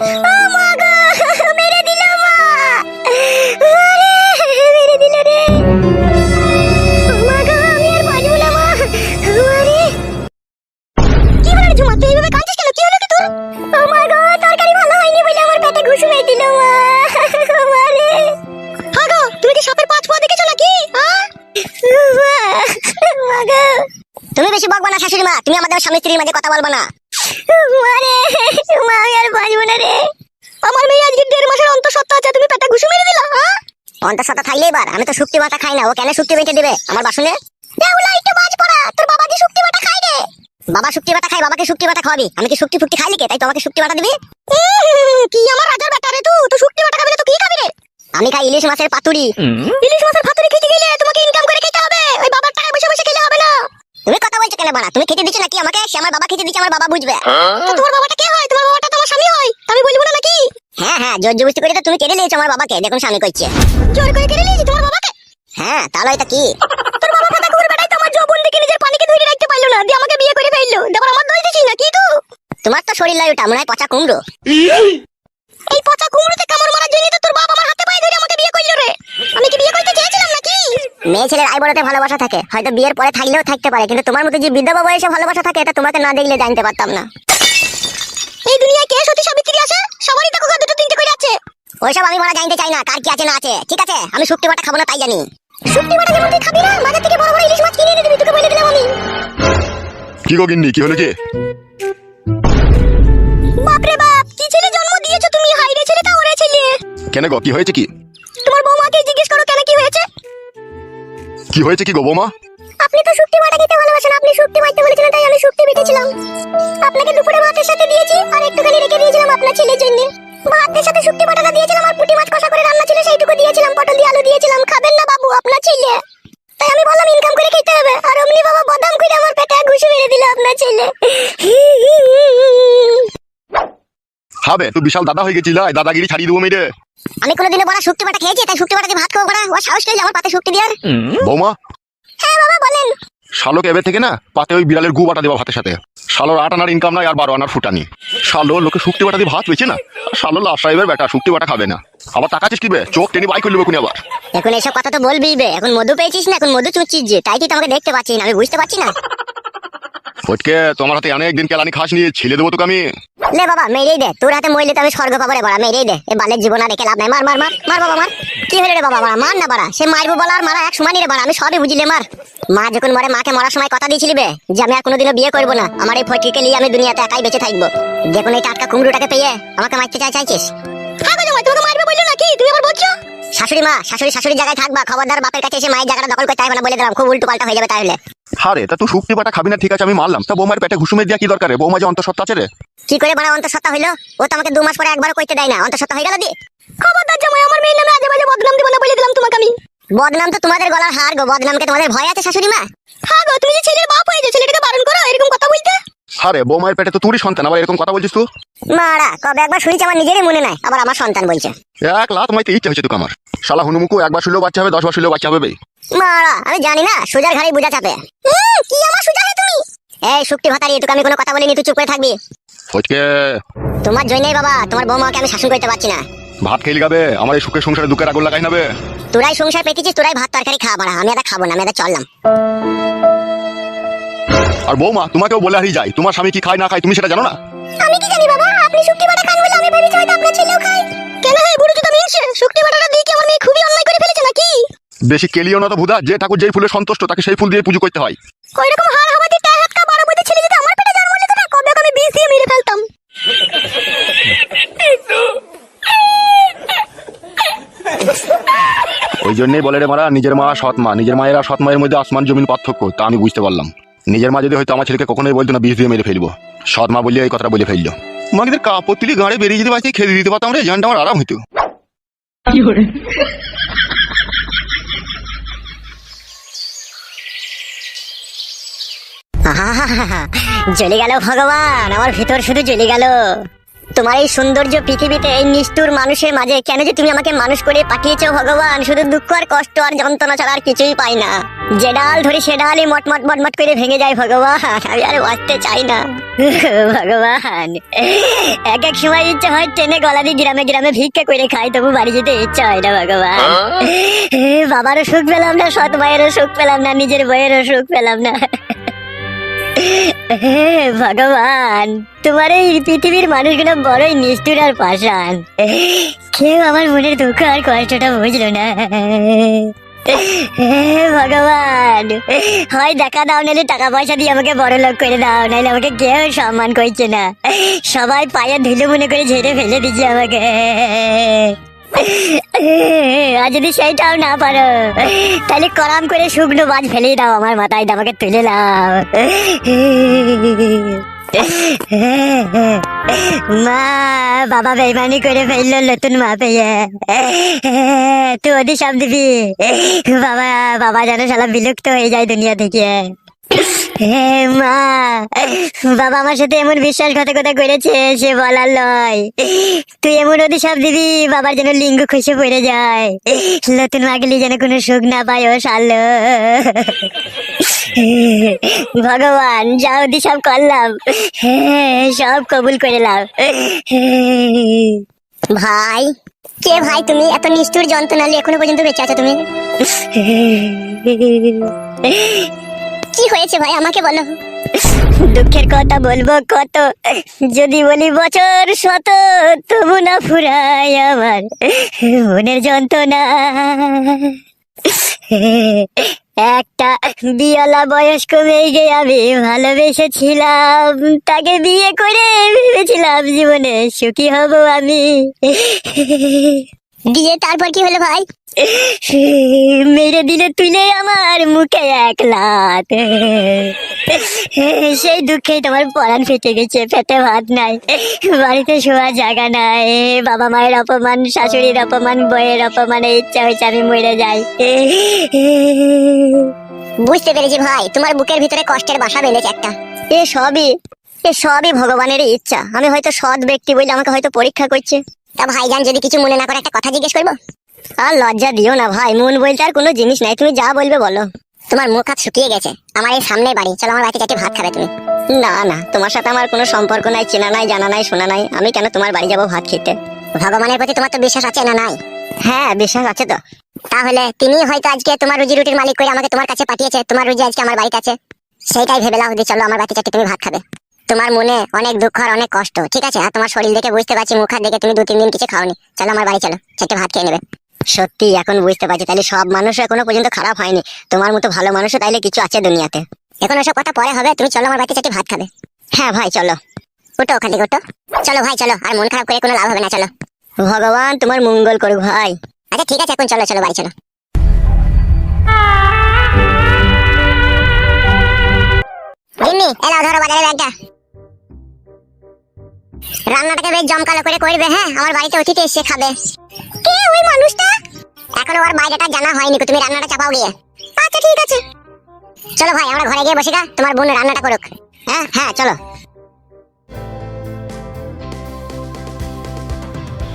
মেরে দিল মা মেরে দিল রে তুমি বেশি বকবা না শাশুড়ি মা তুমি আমাদের স্বামী স্ত্রীর মাঝে কথা বলবা না মারে, মা, আমি আর বাঁচবো না রে। আমার মেয়ে আজকে দেড় মাসের অন্তঃসত্ত্বা আছে, তুমি পেটে ঘুষি মেরে দিলা হ্যাঁ? অন্তঃসত্ত্বা থাকলে এবার, আমি তো শুক্তি বাটা খাই না, ও কেন শুক্তি বেঁচে দেবে? আমার বাসনে? বাবা কি শুক্তি বাটা খাই রে? বাবা শুক্তি বাটা খাই বাবাকে শুক্তি বাটা খাওয়াবি। আমি কি শুক্তি ফুক্তি খাই লিখে তাই তোমাকে শুক্তি বাটা দিবি? কি আমার রাজার বেটা রে তুই? তো শুক্তি বাটা খাবি তো কি খাবি রে? আমি খাই ইলিশ মাছের পাতুরি খেতে গেলে তোমাকে ইনকাম করে খেতে হবে ওই বাবার টাকায় বসে বসে খেলে হবে না তুমি কথা বলছো কেন বাড়া তুমি খেতে দিচ্ছ নাকি আমাকে? সে আমার বাবা খেতে দিচ্ছে আমার বাবা বুঝবে। তো তোমার বাবাটা কে হয়? তোমার বাবাটা তোমার স্বামী হয়। আমি বলব না নাকি? হ্যাঁ হ্যাঁ জোর জবরদস্তি করে তো তুমি কেড়ে নিয়েছো আমার বাবাকে। দেখুন স্বামী করছে। জোর করে কেড়ে নিয়েছি তোমার বাবাকে? হ্যাঁ তাহলে এটা কি? তোর বাবা কথা কুকুর বেটাই তো আমার যৌবন দেখে নিজের পানিকে ধরে রাখতে পারল না। দিয়ে আমাকে বিয়ে করে ফেলল। তারপর আমার দোষ দিছিস না কি তো? তোমার তো শরীর লাই ওটা মনে হয় পচা কুমড়ো। এই পচা কুমড়োতে কামড় মারার জন্য তো তোর বাবা আমার হাতে পায়ে ধরে আমাকে মেয়ে ছেলের আই বড়তে ভালোবাসা থাকে। হয়তো বিয়ের পরে থাকলেও থাকতে পারে কিন্তু তোমার মতো যে বিধবা বয়সে ভালোবাসা থাকে এটা তোমাকে না দেখলে জানতে পারতাম না। এই দুনিয়ায় কে সতী সাবিত্রী আছে? সবারই দেখো দুটো তিনটে করে আছে। ওইসব আমি মারা জানতে চাই না কার কি আছে না আছে। ঠিক আছে আমি শুক্তি বাটা খাব না তাই জানি। শুক্তি বাটা যেমন তুই খাবি না বাজার থেকে বড় বড় ইলিশ মাছ কিনে এনে দিবি তোকে বলে দিলাম আমি। কি গো গিন্নি কি হলো কি? বাপরে বাপ কি ছেলে জন্ম দিয়েছ তুমি? হাইরে ছেলেটা ওরে ছেলে। কেন গো কি হয়েছে কি? কি হয়েছে কি গো বৌমা? আপনি তো শুক্তি বাটা খেতে ভালোবাসেন আপনি শুক্তি মারতে বলেছিলেন তাই আমি শুক্তি বেটেছিলাম আপনাকে দুপুরে ভাতের সাথে দিয়েছি আর একটুখানি রেখে দিয়েছিলাম আপনার ছেলের জন্য। ভাতের সাথে শুক্তি বাটাটা দিয়েছিলাম আর পুঁটি মাছ কষা করে রান্না ছিল সেইটুকু দিয়েছিলাম পটল দিয়ে আলু দিয়েছিলাম। খাবেন না বাবু আপনার ছেলে। তাই আমি বললাম ইনকাম করে খেতে হবে। আর অমনি বাবা বাদাম করে আমার পেটে ঘুষি মেরে দিল আপনার ছেলে। হবে তুই বিশাল দাদা হয়ে গেছিল দাদাগিরি ছাড়িয়ে দেবো মেরে আমি কোনোদিনও বড় শুক্তি বাটা খেয়েছি তাই শুক্তি বাটা দিয়ে ভাত খাব বড়া। ও সাহস পেলে আমার পাতে শুক্তি দেওয়ার। বৌমা। হ্যাঁ বাবা বলেন। শালোক এবে থেকে না পাতে ওই বিড়ালের গু বাটা দেবা ভাতের সাথে। শালোর আট আনার ইনকাম নাই আর বারো আনার ফুটানি। শালো লোকে শুক্তি বাটা দিয়ে ভাত পেয়েছে না আর শালো লাভ সাহেবের বেটা শুক্তি বাটা খাবে না। আবার টাকাছিস কিবে চোখ টেনে বাই করে নেবে কোনি আবার। এখন এসব কথা তো বলবি বে এখন মধু পেয়েছিস না এখন মধু চুচ্ছিস যে তাই কি তোমাকে দেখতে পাচ্ছি না আমি বুঝতে পারছি না। ফটকে তোমার হাতে অনেক দিন কেলানি খাস নিয়ে ছেলে দেবো তোকে আমি। লে বাবা মেরেই দে। তোর হাতে মইলে তো আমি স্বর্গ পাবো রে বাড়া মেরেই দে। এ বালের জীবন আর রেখে লাভ নাই। মার মার মার মার বাবা মার। কি হলো রে বাবা মার? না বাড়া। সে মারবো বলা আর মারা এক সমানই রে বাড়া। আমি সবই বুঝিলে মার। মা যখন মরে মাকে মরার সময় কথা দিয়েছিলি বে যে আমি আর কোনোদিনও বিয়ে করব না। আমার এই ফটিকে নিয়ে আমি দুনিয়াতে একাই বেঁচে থাকব। দেখুন এই টাটকা কুমড়োটাকে পেয়ে আমাকে মারতে চাই চাইছিস? হ্যাঁ গো জামাই তোমাকে মারবে বলল নাকি? তুমি আবার বলছো? শাশুড়ি মা শাশুড়ি শাশুড়ি জায়গায় থাকবা খবরদার বাপের কাছে এসে মায়ের জায়গাটা দখল করতে হবে না বলে দিলাম। খুব উল্টো পাল্টা হয়ে যাবে তাহলে। হারে তা তুই শুক্তি বাটা খাবি না ঠিক আছে আমি মারলাম। তা বৌমার পেটে ঘুষুমে দিয়া কি দরকার? রে? বৌমা যে অন্তঃসত্ত্বা আছে রে। কি করে বানা অন্তঃসত্ত্বা হইল? ও তো আমাকে দু মাস পরে একবার কইতে দেয় না। অন্তঃসত্ত্বা হয়ে গেল দি। খবরদার জামাই আমার মেয়ের নামে আজে বাজে বদনাম দিব না বলে দিলাম তোমাকে আমি। বদনাম তো তোমাদের গলার হার গো বদনামকে তোমাদের ভয় আছে শাশুড়ি মা? হ্যাঁ গো তুমি যে ছেলের বাপ হয়েছে ছেলেটাকে বারণ করো এরকম কথা বলতে? হারে বৌমার পেটে তো তুই সন্তান আবার এরকম কথা বলছিস তুই? মারা কবে একবার শুনেছি আমার নিজেরই মনে নাই আবার আমার সন্তান বলছে। এক লাত মাইতে ইচ্ছে হয়েছে তোকে আমার। শালা হুনুমুকু একবার শুলেও বাচ্চা হবে দশ বার শুলেও বাচ্চা হবে বে। মারা আমি জানি না সুজার ঘাড়ি বুঝা চাপে। কি আমার সুজা হে তুমি? এই শুক্তি ভাতারি তোকে আমি কোনো কথা বলিনি তুই চুপ করে থাকবি। ফটকে। তোমার জন্যই বাবা তোমার বৌমাকে আমি শাসন করতে পারছি না। ভাত খেয়ে গাবে আমার এই সুখের সংসারে দুঃখের আগুন লাগাই নেবে তোরাই সংসার পেতেছিস তোরাই ভাত তরকারি খাওয়া বাড়া আমি এটা খাব না আমি এটা চললাম। আর বৌমা তোমাকেও বলে হারিয়ে যায় তোমার স্বামী কি খায় না খায় তুমি সেটা জানো না? আমি কি জানি বাবা? বেশি কেলিও না তো ভুদা যে ঠাকুর যেই ফুলে সন্তুষ্ট তাকে সেই ফুল দিয়ে পুজো করতে হয়। কই রকম হার হাওয়া দিয়ে হাত কা বড় বড় ছেলে যদি আমার পেটে জন্ম নিত না কবে আমি বিষ দিয়ে মেরে ফেলতাম। ওই জন্যই বলে রে মারা নিজের মা সৎ মা নিজের মায়ের আর সৎ মায়ের মধ্যে আসমান জমিন পার্থক্য তা আমি বুঝতে পারলাম। নিজের মা যদি হয়তো আমার ছেলেকে কখনোই বলতো না বিষ দিয়ে মেরে ফেলব। সৎ মা বলে এই কথাটা বলে ফেলল। মাকে কাপড় তুলি গাড়ি বেরিয়ে যেতে পারছি খেতে দিতে পারতাম রে জানটা আমার আরাম হইতো। জ্বলে গেল ভগবান আমার ভিতর শুধু জ্বলে গেল। তোমার এই সৌন্দর্য পৃথিবীতে এই নিষ্ঠুর মানুষের মাঝে কেন যে তুমি আমাকে মানুষ করে পাঠিয়েছো ভগবান? শুধু দুঃখ আর কষ্ট আর যন্ত্রণা ছাড়া আর কিছুই পাই না। যে ডাল ধরি সে ডালই মটমট মটমট করে ভেঙে যায় ভগবান আমি আর বাঁচতে চাই না। ভগবান এক এক সময় ইচ্ছা হয় টেনে গলা দিয়ে গ্রামে গ্রামে ভিক্ষা করে খাই তবু বাড়ি যেতে ইচ্ছা হয় না ভগবান। বাবারও সুখ পেলাম না সৎ মায়েরও সুখ পেলাম না নিজের বইয়েরও সুখ পেলাম না। হে ভগবান। তোমার এই পৃথিবীর মানুষগুলো বড়ই নিষ্ঠুর আর পাষাণ। কেউ আমার মনের দুঃখ আর কষ্টটা বুঝলো না। হে ভগবান। হয় দেখা দাও, নাহলে টাকা পয়সা দিয়ে আমাকে বড় লোক করে দাও, নাহলে আমাকে কেউ সম্মান করছে না। সবাই পায়ে ধুলো মনে করে ঝেড়ে ফেলে দিচ্ছে আমাকে। আর যদি সেইটাও না পারো, তাহলে করাম করে শুকনো বাজ ফেলে দাও আমার মাথায়, আমাকে তুলে নাও। মা, বাবা বেইমানি করে ফেলল নতুন মা পেয়ে। তুই ওদি সব দিবি। বাবা বাবা যেন শালা বিলুপ্ত হয়ে যায় দুনিয়া থেকে। হে মা। বাবা আমার সাথে এমন বিশ্বাসঘাতকতা করেছে সে বলার লয় তুই এমন সব দিবি বাবার যেন লিঙ্গ খুশি পড়ে যায়। নতুন মাগলি যেন কোনো সুখ না পায় ও সাল ভগবান যা ওদি সব করলাম। সব কবুল করে লাও ভাই কে ভাই তুমি? এত নিষ্ঠুর যন্ত্রণা নিয়ে এখনও পর্যন্ত বেঁচে আছো তুমি। কি হয়েছে ভাই? আমাকে বলো। দুঃখের কথা বলব কত? যদি বলি বছর শত, তবু না ফুরাই আমার মনের যন্ত্রণা। একটা বিয়ালা বয়স্ক মেয়েকে আমি ভালোবেসেছিলাম। তাকে বিয়ে করে ভেবেছিলাম জীবনে সুখী হব আমি। দিয়ে তারপর কি হলো ভাই? মেরে দিলে তুলে আমার মুখে এক লাত। সেই দুঃখেই তোমার পরাণ ফেটে গেছে পেটে ভাত নাই। বাড়িতে শোয়ার জায়গা নাই বাবা মায়ের অপমান শাশুড়ির অপমান বইয়ের অপমানে ইচ্ছা হয়েছে আমি মরে যাই। বুঝতে পেরেছি ভাই তোমার বুকের ভিতরে কষ্টের বাসা বেঁধেছে একটা। এ সবই এ সবই ভগবানের ইচ্ছা। আমি হয়তো সৎ ব্যক্তি বলে আমাকে হয়তো পরীক্ষা করছে। তা ভাইজান যদি কিছু মনে না করে একটা কথা জিজ্ঞেস করব? আর লজ্জা দিও না ভাই মন বলতে আর কোনো জিনিস নাই তুমি যা বলবে বলো। তোমার মুখ হাত শুকিয়ে গেছে আমার এই সামনে বাড়ি চলো আমার বাড়িতে চারটে ভাত খাবে তুমি। না না তোমার সাথে আমার কোনো সম্পর্ক নাই চেনা নাই জানা নাই শোনা নাই আমি কেন তোমার বাড়ি যাব ভাত খেতে? ভগবানের প্রতি তোমার তো বিশ্বাস আছে না নাই? হ্যাঁ বিশ্বাস আছে তো। তাহলে তিনি হয়তো আজকে তোমার রুজি রুটির মালিক করে আমাকে তোমার কাছে পাঠিয়েছে তোমার রুজি আজকে আমার বাড়িতে আছে। সেইটাই ভেবে লাও চলো আমার বাড়িতে চারটে তুমি ভাত খাবে। তোমার মনে অনেক দুঃখ আর অনেক কষ্ট, ঠিক আছে? আর তোমার শরীর দেখে বুঝতে পারছি মুখ দেখে তুমি দু তিন দিন কিছু খাওনি। চলো আমার বাড়ি চলো, চারটে ভাত খেয়ে নেবে। সত্যি, এখন বুঝতে পারছি, তাহলে সব মানুষ এখনও পর্যন্ত খারাপ হয়নি। তোমার মতো ভালো মানুষও তাইলে কিছু আছে দুনিয়াতে। এখন ওসব কথা পরে হবে, তুমি চলো আমার বাড়িতে চারটে ভাত খাবে। হ্যাঁ ভাই, চলো। ওটো ওখান থেকে ওটো চলো ভাই, চলো। আর মন খারাপ করে কোনো লাভ হবে না, চলো। ভগবান তোমার মঙ্গল করুক ভাই। আচ্ছা ঠিক আছে, এখন চলো চলো, বাড়ি চলো। জিম্মি এলাও ধরো বাজারে ব্যাগটা। রান্নাটাকে বেশ জমকালো করে করবে হ্যাঁ? আমার বাড়িতে অতিথি এসে খাবে। কে ওই মানুষটা? এখনও ওর বাইরেটা জানা হয়নি তুমি রান্নাটা চাপাও গিয়ে। আচ্ছা ঠিক আছে। চলো ভাই, আমরা ঘরে গিয়ে বসে গা, তোমার বোন রান্নাটা করুক। হ্যাঁ হ্যাঁ চলো।